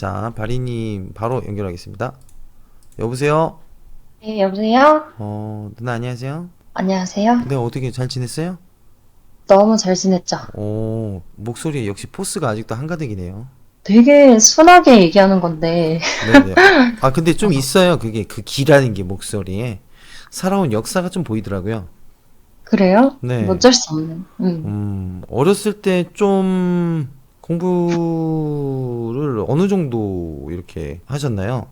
자, 바리님 바로 연결하겠습니다. 여보세요? 네, 여보세요? 어, 누나 안녕하세요? 안녕하세요. 네, 어떻게 잘 지냈어요? 너무 잘 지냈죠? 오, 목소리 역시 포스가 아직도 한가득이네요. 되게 순하게 얘기하는 건데, 네네. 아, 근데 좀 있어요. 그게 그 기라는 게 목소리에 살아온 역사가 좀 보이더라고요. 그래요? 네. 뭐 어쩔 수 없는. 음. 음, 어렸을 때 좀 공부를 어느 정도 이렇게 하셨나요?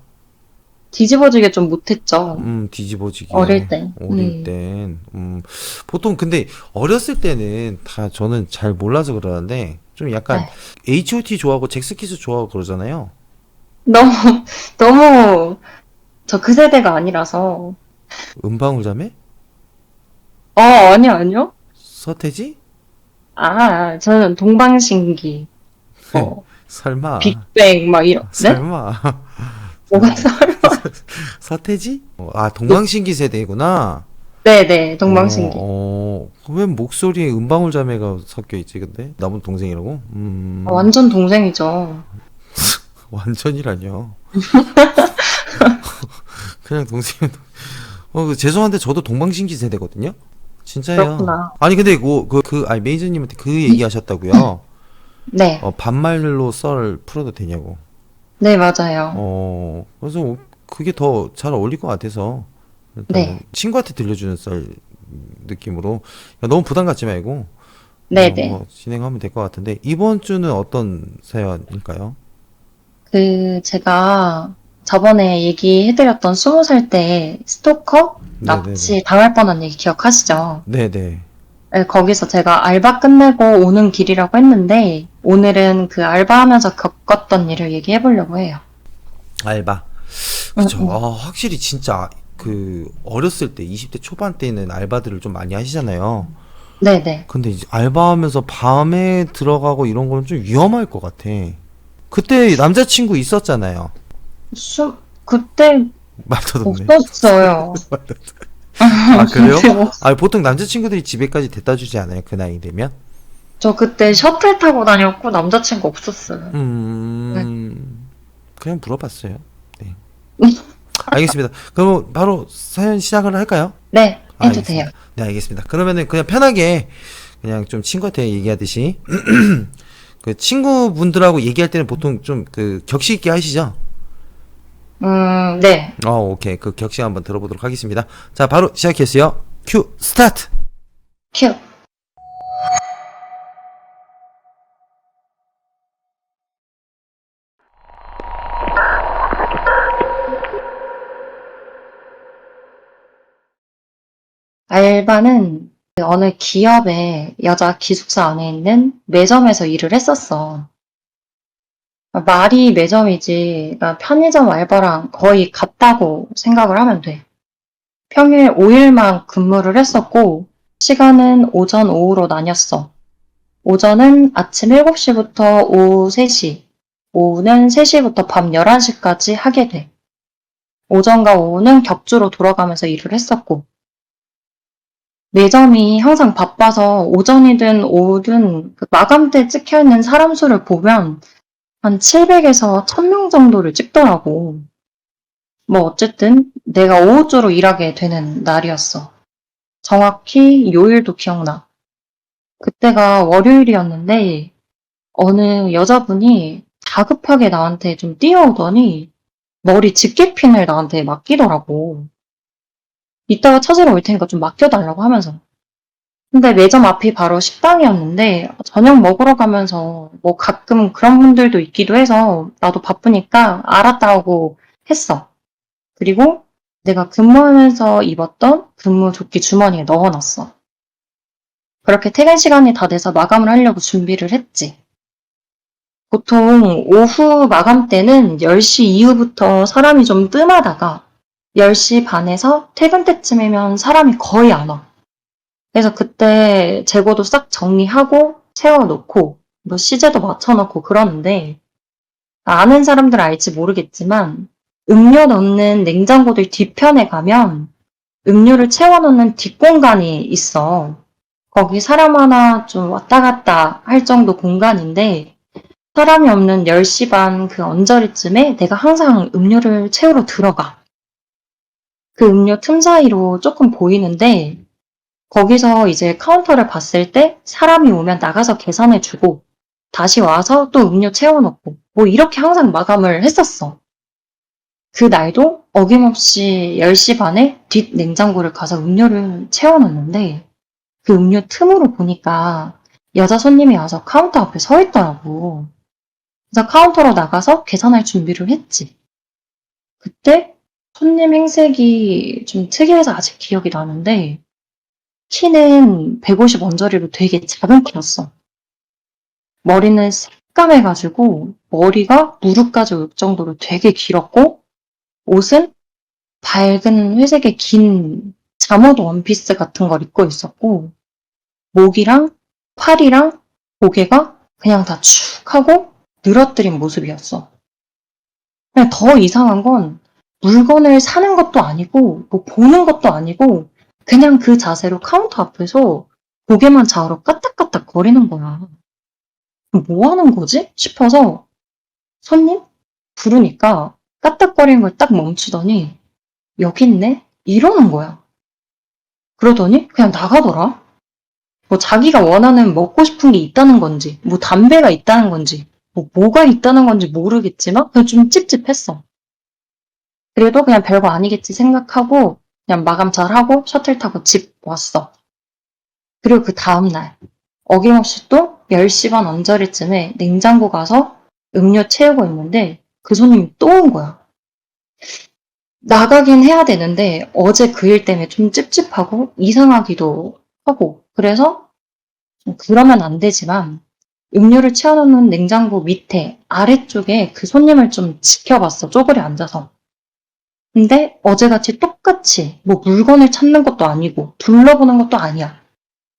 뒤집어지게 좀 못했죠. 음, 뒤집어지기. 어릴 때. 어릴 음. 땐. 음, 보통 근데 어렸을 때는 다 저는 잘 몰라서 그러는데 좀 약간 네. H.O.T 좋아하고 잭스키스 좋아하고 그러잖아요. 너무, 너무, 저 그 세대가 아니라서. 은방울 자매? 어, 아니요, 아니요. 서태지? 아, 저는 동방신기, 어, 설마. 빅뱅, 막 이런. 네? 설마. 뭐가 설마? 서태지? 어, 아, 동방신기 세대구나. 네네, 동방신기. 어, 어, 왜 목소리에 은방울 자매가 섞여 있지, 근데? 남은 동생이라고? 음, 아, 완전 동생이죠. 완전이라뇨. 그냥 동생이, 어, 그 죄송한데 저도 동방신기 세대거든요? 진짜요. 그렇구나. 아니, 근데 그, 그, 그, 아니, 메이저님한테 그 얘기 하셨다고요? 네, 어, 반말로 썰 풀어도 되냐고. 네, 맞아요. 어, 그래서 어, 그게 더 잘 어울릴 것 같아서. 일단 네. 친구한테 들려주는 썰 느낌으로. 야, 너무 부담 갖지 말고. 네네. 어, 뭐 진행하면 될 것 같은데, 이번 주는 어떤 사연일까요? 그, 제가 저번에 얘기해드렸던 스무 살 때 스토커? 납치 당할 뻔한 얘기 기억하시죠? 네네. 네, 거기서 제가 알바 끝내고 오는 길이라고 했는데, 오늘은 그 알바하면서 겪었던 일을 얘기해 보려고 해요. 알바. 그쵸. 응, 응. 아, 확실히 진짜, 그, 어렸을 때, 20대 초반 때는 알바들을 좀 많이 하시잖아요. 네네. 근데 이제 알바하면서 밤에 들어가고 이런 거는 좀 위험할 것 같아. 그때 남자친구 있었잖아요. 수, 그때 말터덥네. 없었어요. 아, 그래요? 아, 보통 남자친구들이 집에까지 데려다 주지 않아요? 그 나이 되면? 저 그때 셔틀 타고 다녔고 남자친구 없었어요. 음, 그냥 물어봤어요. 네. 알겠습니다. 그럼 바로 사연 시작을 할까요? 네, 해도 알겠습니다. 돼요. 네, 알겠습니다. 그러면은 그냥 편하게 그냥 좀 친구한테 얘기하듯이 그 친구분들하고 얘기할 때는 보통 좀 그 격식 있게 하시죠? 음, 네. 어, 오케이. 그 격식 한번 들어보도록 하겠습니다. 자, 바로 시작했어요. 큐 스타트. 큐. 알바는 그 어느 기업의 여자 기숙사 안에 있는 매점에서 일을 했었어. 말이 매점이지, 그러니까 편의점 알바랑 거의 같다고 생각을 하면 돼. 평일 5일만 근무를 했었고, 시간은 오전, 오후로 나뉘었어. 오전은 아침 7시부터 오후 3시, 오후는 3시부터 밤 11시까지 하게 돼. 오전과 오후는 격주로 돌아가면서 일을 했었고, 매점이 항상 바빠서 오전이든 오후든 그 마감대에 찍혀 있는 사람 수를 보면 한 700에서 1000명 정도를 찍더라고. 뭐 어쨌든 내가 오후주로 일하게 되는 날이었어. 정확히 요일도 기억나. 그때가 월요일이었는데 어느 여자분이 다급하게 나한테 좀 뛰어오더니 머리 집게핀을 나한테 맡기더라고. 이따가 찾으러 올 테니까 좀 맡겨달라고 하면서. 근데 매점 앞이 바로 식당이었는데 저녁 먹으러 가면서 뭐 가끔 그런 분들도 있기도 해서 나도 바쁘니까 알았다고 했어. 그리고 내가 근무하면서 입었던 근무 조끼 주머니에 넣어놨어. 그렇게 퇴근 시간이 다 돼서 마감을 하려고 준비를 했지. 보통 오후 마감 때는 10시 이후부터 사람이 좀 뜸하다가 10시 반에서 퇴근 때쯤이면 사람이 거의 안 와. 그래서 그때 재고도 싹 정리하고 세워놓고 뭐 시제도 맞춰놓고 그러는데 아는 사람들 알지 모르겠지만 음료 넣는 냉장고들 뒤편에 가면 음료를 채워놓는 뒷공간이 있어. 거기 사람 하나 좀 왔다 갔다 할 정도 공간인데 사람이 없는 10시 반 그 언저리쯤에 내가 항상 음료를 채우러 들어가. 그 음료 틈 사이로 조금 보이는데 거기서 이제 카운터를 봤을 때 사람이 오면 나가서 계산해주고 다시 와서 또 음료 채워놓고 뭐 이렇게 항상 마감을 했었어. 그 날도 어김없이 10시 반에 뒷 냉장고를 가서 음료를 채워놨는데 그 음료 틈으로 보니까 여자 손님이 와서 카운터 앞에 서 있더라고. 그래서 카운터로 나가서 계산할 준비를 했지. 그때 손님 행색이 좀 특이해서 아직 기억이 나는데 키는 150 언저리로 되게 작은 키였어. 머리는 새까매가지고 머리가 무릎까지 올 정도로 되게 길었고 옷은 밝은 회색의 긴 잠옷 원피스 같은 걸 입고 있었고 목이랑 팔이랑 고개가 그냥 다 축 하고 늘어뜨린 모습이었어. 더 이상한 건 물건을 사는 것도 아니고 뭐 보는 것도 아니고 그냥 그 자세로 카운터 앞에서 고개만 좌우로 까딱까딱 거리는 거야. 뭐 하는 거지? 싶어서 손님? 부르니까 까딱거리는 걸 딱 멈추더니 여기 있네? 이러는 거야. 그러더니 그냥 나가더라. 뭐 자기가 원하는 먹고 싶은 게 있다는 건지, 뭐 담배가 있다는 건지, 뭐 뭐가 있다는 건지 모르겠지만 그냥 좀 찝찝했어. 그래도 그냥 별거 아니겠지 생각하고 그냥 마감 잘 하고 셔틀 타고 집 왔어. 그리고 그 다음날 어김없이 또 10시 반 언저리쯤에 냉장고 가서 음료 채우고 있는데 그 손님이 또 온 거야. 나가긴 해야 되는데 어제 그 일 때문에 좀 찝찝하고 이상하기도 하고 그래서 좀 그러면 안 되지만 음료를 채워놓는 냉장고 밑에 아래쪽에 그 손님을 좀 지켜봤어. 쪼그려 앉아서. 근데 어제같이 똑같이 뭐 물건을 찾는 것도 아니고 둘러보는 것도 아니야.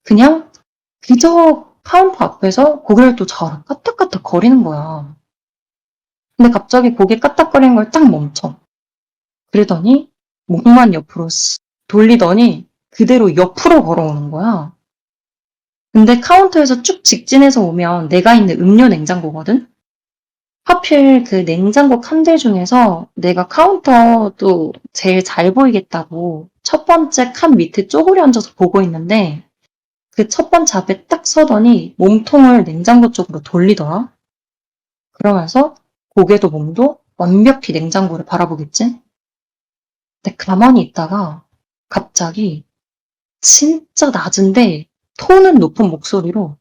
그냥 그저 카운터 앞에서 고개를 또 저랑 까딱까딱 거리는 거야. 근데 갑자기 고개 까딱거리는 걸 딱 멈춰. 그러더니 목만 옆으로 쓱 돌리더니 그대로 옆으로 걸어오는 거야. 근데 카운터에서 쭉 직진해서 오면 내가 있는 음료 냉장고거든? 하필 그 냉장고 칸들 중에서 내가 카운터도 제일 잘 보이겠다고 첫 번째 칸 밑에 쪼그려 앉아서 보고 있는데 그 첫 번째 앞에 딱 서더니 몸통을 냉장고 쪽으로 돌리더라. 그러면서 고개도 몸도 완벽히 냉장고를 바라보겠지? 근데 가만히 있다가 갑자기 진짜 낮은데 톤은 높은 목소리로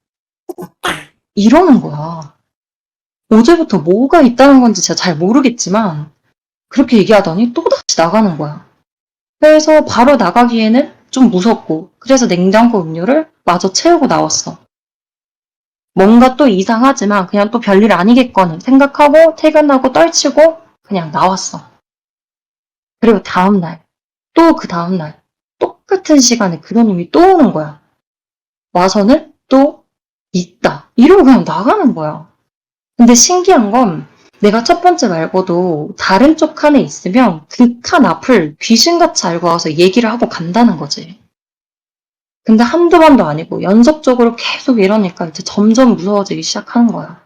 이러는 거야. 어제부터 뭐가 있다는 건지 제가 잘 모르겠지만 그렇게 얘기하더니 또다시 나가는 거야. 그래서 바로 나가기에는 좀 무섭고 그래서 냉장고 음료를 마저 채우고 나왔어. 뭔가 또 이상하지만 그냥 또 별일 아니겠거니 생각하고 퇴근하고 떨치고 그냥 나왔어. 그리고 다음날, 또 그 다음날, 똑같은 시간에 그 손님이 또 오는 거야. 와서는 또 있다. 이러고 그냥 나가는 거야. 근데 신기한 건 내가 첫 번째 말고도 다른 쪽 칸에 있으면 그 칸 앞을 귀신같이 알고 와서 얘기를 하고 간다는 거지. 근데 한두 번도 아니고 연속적으로 계속 이러니까 이제 점점 무서워지기 시작하는 거야.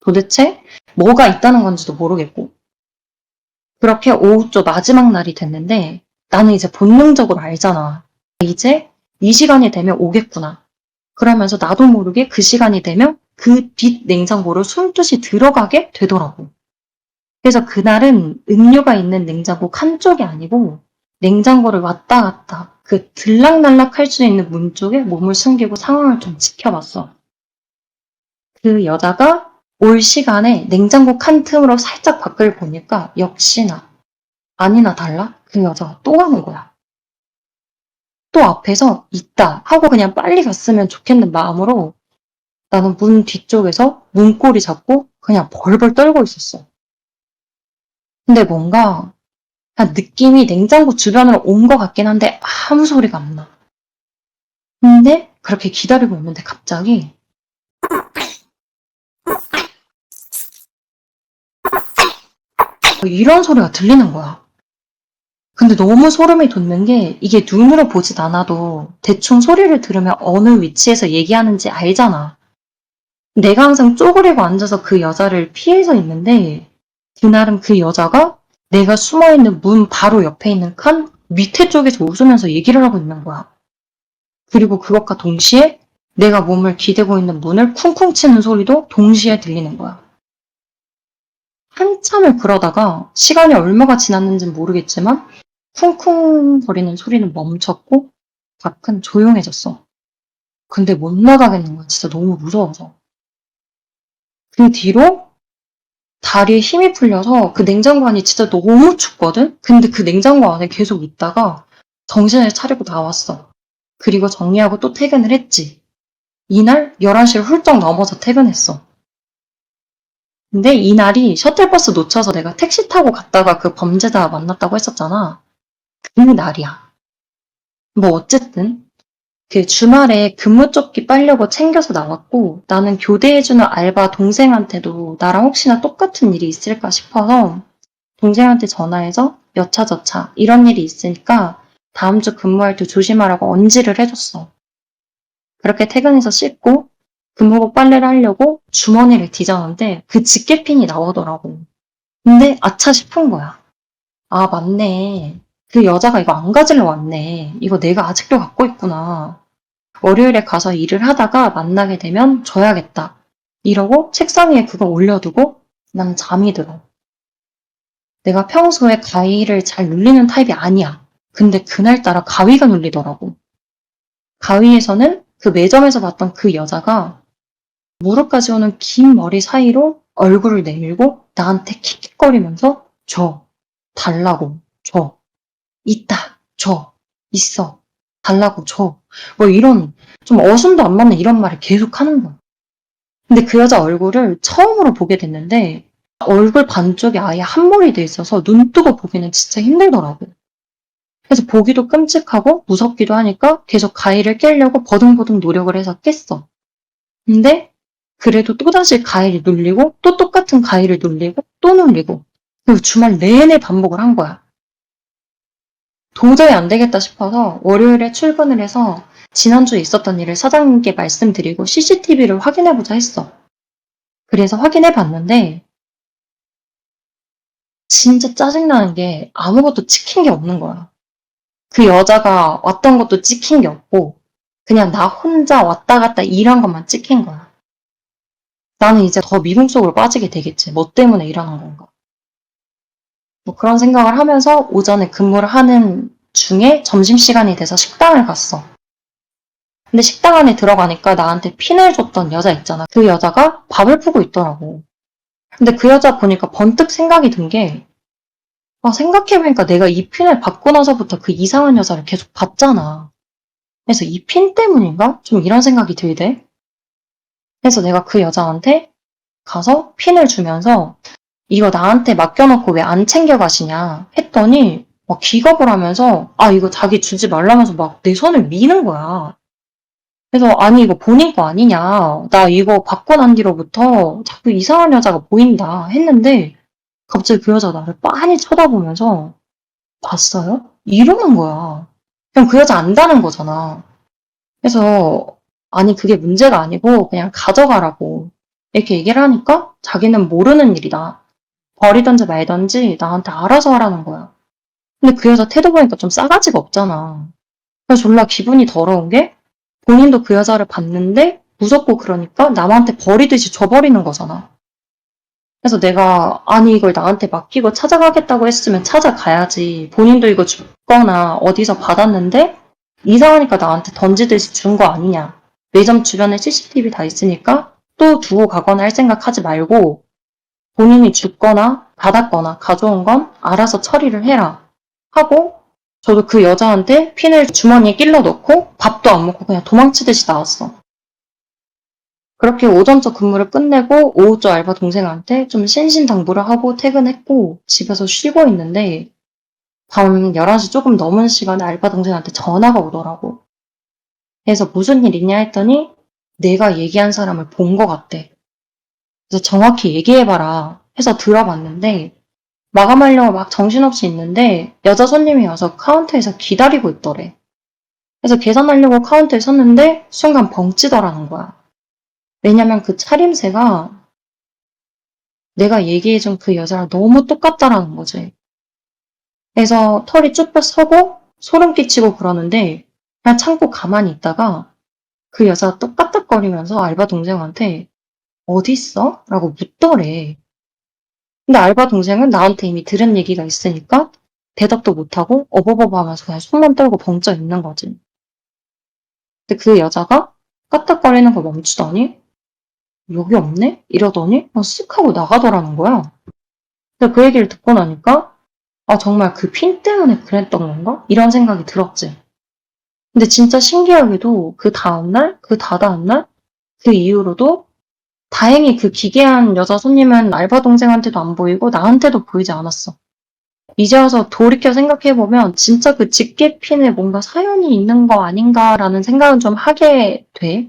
도대체 뭐가 있다는 건지도 모르겠고. 그렇게 오후 쪽 마지막 날이 됐는데 나는 이제 본능적으로 알잖아. 이제 이 시간이 되면 오겠구나. 그러면서 나도 모르게 그 시간이 되면 그 뒷 냉장고로 숨듯이 들어가게 되더라고. 그래서 그날은 음료가 있는 냉장고 칸 쪽이 아니고 냉장고를 왔다 갔다 그 들락날락 할 수 있는 문 쪽에 몸을 숨기고 상황을 좀 지켜봤어. 그 여자가 올 시간에 냉장고 칸 틈으로 살짝 밖을 보니까 역시나 아니나 달라 그 여자가 또 가는 거야. 또 앞에서 있다 하고 그냥 빨리 갔으면 좋겠는 마음으로 나는 문 뒤쪽에서 문고리 잡고 그냥 벌벌 떨고 있었어. 근데 뭔가 느낌이 냉장고 주변으로 온 것 같긴 한데 아무 소리가 안 나. 근데 그렇게 기다리고 있는데 갑자기 이런 소리가 들리는 거야. 근데 너무 소름이 돋는 게 이게 눈으로 보진 않아도 대충 소리를 들으면 어느 위치에서 얘기하는지 알잖아. 내가 항상 쪼그리고 앉아서 그 여자를 피해서 있는데 그날은 그 여자가 내가 숨어있는 문 바로 옆에 있는 칸 밑에 쪽에서 웃으면서 얘기를 하고 있는 거야. 그리고 그것과 동시에 내가 몸을 기대고 있는 문을 쿵쿵 치는 소리도 동시에 들리는 거야. 한참을 그러다가 시간이 얼마가 지났는지는 모르겠지만 쿵쿵 거리는 소리는 멈췄고 밖은 조용해졌어. 근데 못 나가겠는 거야. 진짜 너무 무서워서. 그 뒤로 다리에 힘이 풀려서 그 냉장고 안이 진짜 너무 춥거든? 근데 그 냉장고 안에 계속 있다가 정신을 차리고 나왔어. 그리고 정리하고 또 퇴근을 했지. 이날 11시를 훌쩍 넘어서 퇴근했어. 근데 이날이 셔틀버스 놓쳐서 내가 택시 타고 갔다가 그 범죄자 만났다고 했었잖아. 그 날이야. 뭐 어쨌든 그 주말에 근무 조끼 빨려고 챙겨서 나왔고 나는 교대해주는 알바 동생한테도 나랑 혹시나 똑같은 일이 있을까 싶어서 동생한테 전화해서 여차저차 이런 일이 있으니까 다음 주 근무할 때 조심하라고 언지를 해줬어. 그렇게 퇴근해서 씻고 근무복 빨래를 하려고 주머니를 뒤졌는데 그 집게핀이 나오더라고. 근데 아차 싶은 거야. 아 맞네. 그 여자가 이거 안 가지러 왔네. 이거 내가 아직도 갖고 있구나. 월요일에 가서 일을 하다가 만나게 되면 줘야겠다. 이러고 책상 위에 그거 올려두고 난 잠이 들어. 내가 평소에 가위를 잘 눌리는 타입이 아니야. 근데 그날따라 가위가 눌리더라고. 가위에서는 그 매점에서 봤던 그 여자가 무릎까지 오는 긴 머리 사이로 얼굴을 내밀고 나한테 킥킥거리면서 줘. 달라고. 줘. 있다. 줘. 있어. 달라고. 줘. 뭐 이런 좀 어순도 안 맞는 이런 말을 계속 하는 거야. 근데 그 여자 얼굴을 처음으로 보게 됐는데 얼굴 반쪽이 아예 한몰이 돼 있어서 눈 뜨고 보기는 진짜 힘들더라고. 그래서 보기도 끔찍하고 무섭기도 하니까 계속 가위를 깨려고 버둥버둥 노력을 해서 깼어. 근데 그래도 또다시 가위를 눌리고 또 똑같은 가위를 눌리고 또 눌리고 그리고 주말 내내 반복을 한 거야. 도저히 안 되겠다 싶어서 월요일에 출근을 해서 지난주에 있었던 일을 사장님께 말씀드리고 CCTV를 확인해보자 했어. 그래서 확인해 봤는데, 진짜 짜증나는 게 아무것도 찍힌 게 없는 거야. 그 여자가 왔던 것도 찍힌 게 없고, 그냥 나 혼자 왔다 갔다 일한 것만 찍힌 거야. 나는 이제 더 미궁 속으로 빠지게 되겠지. 뭐 때문에 일하는 건가. 뭐 그런 생각을 하면서 오전에 근무를 하는 중에 점심시간이 돼서 식당을 갔어. 근데 식당 안에 들어가니까 나한테 핀을 줬던 여자 있잖아. 그 여자가 밥을 푸고 있더라고. 근데 그 여자 보니까 번뜩 생각이 든 게, 아, 생각해보니까 내가 이 핀을 받고 나서부터 그 이상한 여자를 계속 봤잖아. 그래서 이 핀 때문인가? 좀 이런 생각이 들대. 그래서 내가 그 여자한테 가서 핀을 주면서 이거 나한테 맡겨놓고 왜 안 챙겨가시냐 했더니 막 기겁을 하면서 아 이거 자기 주지 말라면서 막 내 손을 미는 거야. 그래서 아니 이거 본인 거 아니냐 나 이거 받고 난 뒤로부터 자꾸 이상한 여자가 보인다 했는데 갑자기 그 여자 나를 빤히 쳐다보면서 봤어요? 이러는 거야. 그냥 그 여자 안다는 거잖아. 그래서 아니 그게 문제가 아니고 그냥 가져가라고 이렇게 얘기를 하니까 자기는 모르는 일이다. 버리던지 말던지 나한테 알아서 하라는 거야. 근데 그 여자 태도 보니까 좀 싸가지가 없잖아. 그래서 졸라 기분이 더러운 게 본인도 그 여자를 봤는데 무섭고 그러니까 남한테 버리듯이 줘버리는 거잖아. 그래서 내가 아니 이걸 나한테 맡기고 찾아가겠다고 했으면 찾아가야지. 본인도 이거 줬거나 어디서 받았는데 이상하니까 나한테 던지듯이 준 거 아니냐. 매점 주변에 CCTV 다 있으니까 또 두고 가거나 할 생각 하지 말고 본인이 줬거나 받았거나 가져온 건 알아서 처리를 해라. 하고 저도 그 여자한테 핀을 주머니에 끼려 넣고 밥도 안 먹고 그냥 도망치듯이 나왔어. 그렇게 오전적 근무를 끝내고 오후적 알바 동생한테 좀 신신당부를 하고 퇴근했고 집에서 쉬고 있는데 밤 11시 조금 넘은 시간에 알바 동생한테 전화가 오더라고. 그래서 무슨 일 있냐 했더니 내가 얘기한 사람을 본 것 같대. 그래서 정확히 얘기해봐라 해서 들어봤는데 마감하려고 막 정신없이 있는데 여자 손님이 와서 카운터에서 기다리고 있더래. 그래서 계산하려고 카운터에 섰는데 순간 벙찌더라는 거야. 왜냐면 그 차림새가 내가 얘기해준 그 여자랑 너무 똑같다라는 거지. 그래서 털이 쭈뼛 서고 소름 끼치고 그러는데 그냥 참고 가만히 있다가 그 여자가 또 까딱거리면서 알바 동생한테 어디 있어? 라고 묻더래. 근데 알바 동생은 나한테 이미 들은 얘기가 있으니까 대답도 못하고 어버버버 하면서 그냥 손만 떨고 벙쪄 있는 거지. 근데 그 여자가 까딱거리는 거 멈추더니 여기 없네? 이러더니 쓱 하고 나가더라는 거야. 근데 그 얘기를 듣고 나니까 아 정말 그 핀 때문에 그랬던 건가? 이런 생각이 들었지. 근데 진짜 신기하게도 그 다음날, 그 다다음날, 그 이후로도 다행히 그 기괴한 여자 손님은 알바 동생한테도 안 보이고 나한테도 보이지 않았어. 이제 와서 돌이켜 생각해보면 진짜 그 집게핀에 뭔가 사연이 있는 거 아닌가라는 생각은 좀 하게 돼.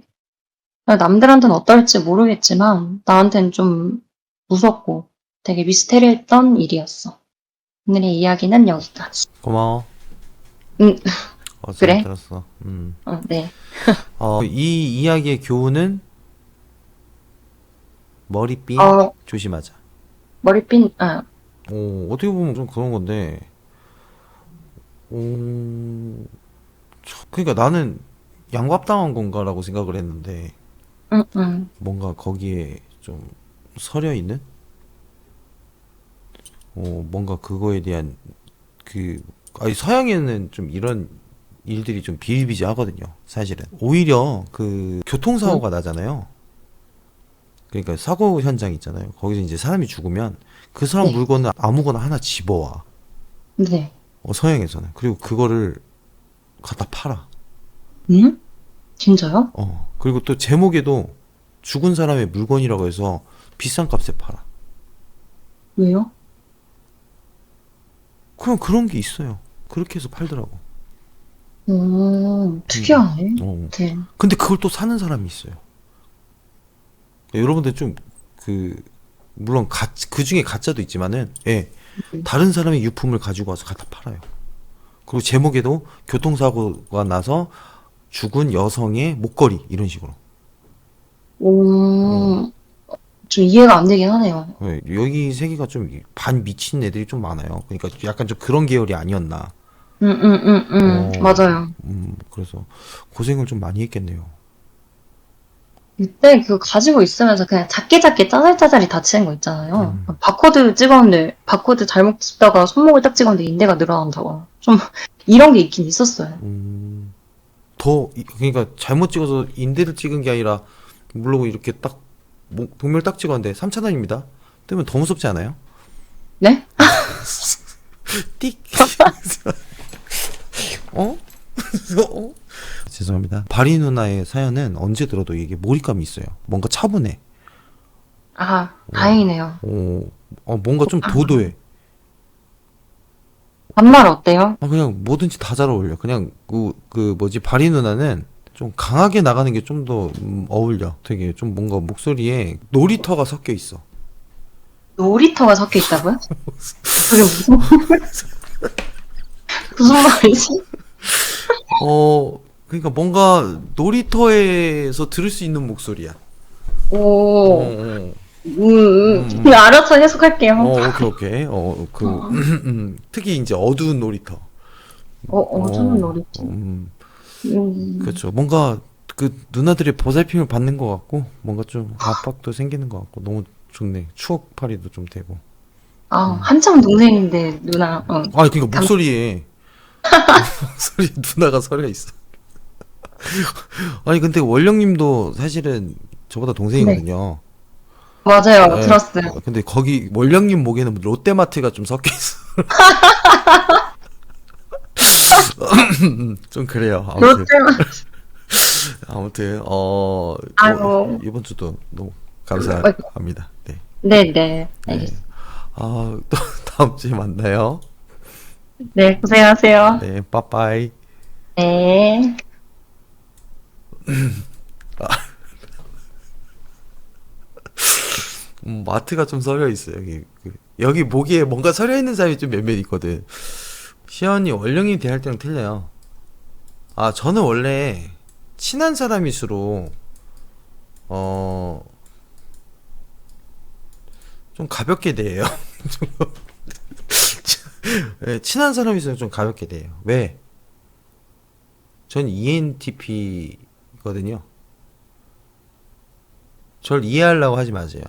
남들한테는 어떨지 모르겠지만 나한테는 좀 무섭고 되게 미스테리했던 일이었어. 오늘의 이야기는 여기까지. 고마워. 응. 어, 잘 그래? 들었어. 음. 어, 네. 어, 이 이야기의 교훈은 머리핀 어, 조심하자. 머리핀, 아, 어, 어떻게 보면 좀 그런 건데, 어, 참, 그러니까 나는 양밥당한 건가라고 생각을 했는데, 응, 응. 뭔가 거기에 좀 서려 있는, 어, 뭔가 그거에 대한 그, 아니, 서양에는 좀 이런 일들이 좀 비일비재하거든요, 사실은. 오히려 그 교통사고가 나잖아요. 그러니까 사고 현장 있잖아요. 거기서 이제 사람이 죽으면 그 사람 네. 물건을 아무거나 하나 집어와. 네. 어, 서양에서는. 그리고 그거를 갖다 팔아. 응? 진짜요? 어. 그리고 또 제목에도 죽은 사람의 물건이라고 해서 비싼 값에 팔아. 왜요? 그냥 그런 게 있어요. 그렇게 해서 팔더라고. 오, 특이하네. 어. 네. 근데 그걸 또 사는 사람이 있어요. 여러분들 좀 그 물론 가, 그 중에 가짜도 있지만은 예 다른 사람의 유품을 가지고 와서 갖다 팔아요. 그리고 제목에도 교통사고가 나서 죽은 여성의 목걸이 이런 식으로. 오, 좀 이해가 안 되긴 하네요. 예, 여기 세계가 좀 반 미친 애들이 좀 많아요. 그러니까 약간 좀 그런 계열이 아니었나. 응, 응, 응, 응. 어. 맞아요. 음 그래서 고생을 좀 많이 했겠네요. 그때 그거 가지고 있으면서 그냥 작게 작게 짜잘짜잘이 다치는 거 있잖아요. 음. 바코드 찍었는데, 바코드 잘못 찍다가 손목을 딱 찍었는데 인대가 늘어난다고. 좀, 이런 게 있긴 있었어요. 음, 더, 이- 그러니까 잘못 찍어서 인대를 찍은 게 아니라, 물론 이렇게 딱, 목- 동물 딱 찍었는데, 3차단입니다. 뜨면 더 무섭지 않아요? 네? 띡! 어? 어? 죄송합니다. 바리 누나의 사연은 언제 들어도 이게 몰입감이 있어요. 뭔가 차분해. 아, 다행이네요. 어, 어, 뭔가 좀 도도해. 반말 어때요? 아, 그냥 뭐든지 다 잘 어울려. 그냥 그, 그 뭐지 바리 누나는 좀 강하게 나가는 게 좀더 음, 어울려. 되게 좀 뭔가 목소리에 놀이터가 섞여 있어. 놀이터가 섞여 있다고요? 그게 무슨, 무슨 말이지? 어, 그러니까 뭔가 놀이터에서 들을 수 있는 목소리야. 어, 오, 어, 음, 음. 음. 알아서 해석할게요. 어, 오케이, 오케이. 어, 그 음, 특히 이제 어두운 놀이터. 어, 어두운 어, 놀이터. 음, 음. 그렇죠. 뭔가 그 누나들의 보살핌을 받는 것 같고, 뭔가 좀 압박도 생기는 것 같고, 너무 좋네. 추억팔이도 좀 되고. 아, 한참 동생인데, 누나. 어. 아, 그러니까 목소리에 목소리 누나가 서려 있어. 아니 근데 원령님도 사실은 저보다 동생이거든요. 맞아요. 네. 들었어요. 근데 거기 원령님 목에는 롯데마트가 좀 섞여 있어. 좀 그래요. 아무튼 롯데만. 아무튼 어 아이고. 어, 이번 주도 너무 감사합니다. 네. 네네. 네. 알겠습니다. 아또 다음 주에 만나요. 네, 고생하세요. 네, 빠빠이. 네. 음, 마트가 좀 서려 있어 여기 그, 여기 목에 뭔가 서려 있는 사람이 좀 몇몇 있거든. 시연이 원령이 대할 때랑 틀려요. 아 저는 원래 친한 사람일수록 어, 좀 가볍게 대해요. 예, 친한 사람 있으면 좀 가볍게 대해요. 왜? 전 ENTP 거든요. 절 이해하려고 하지 마세요.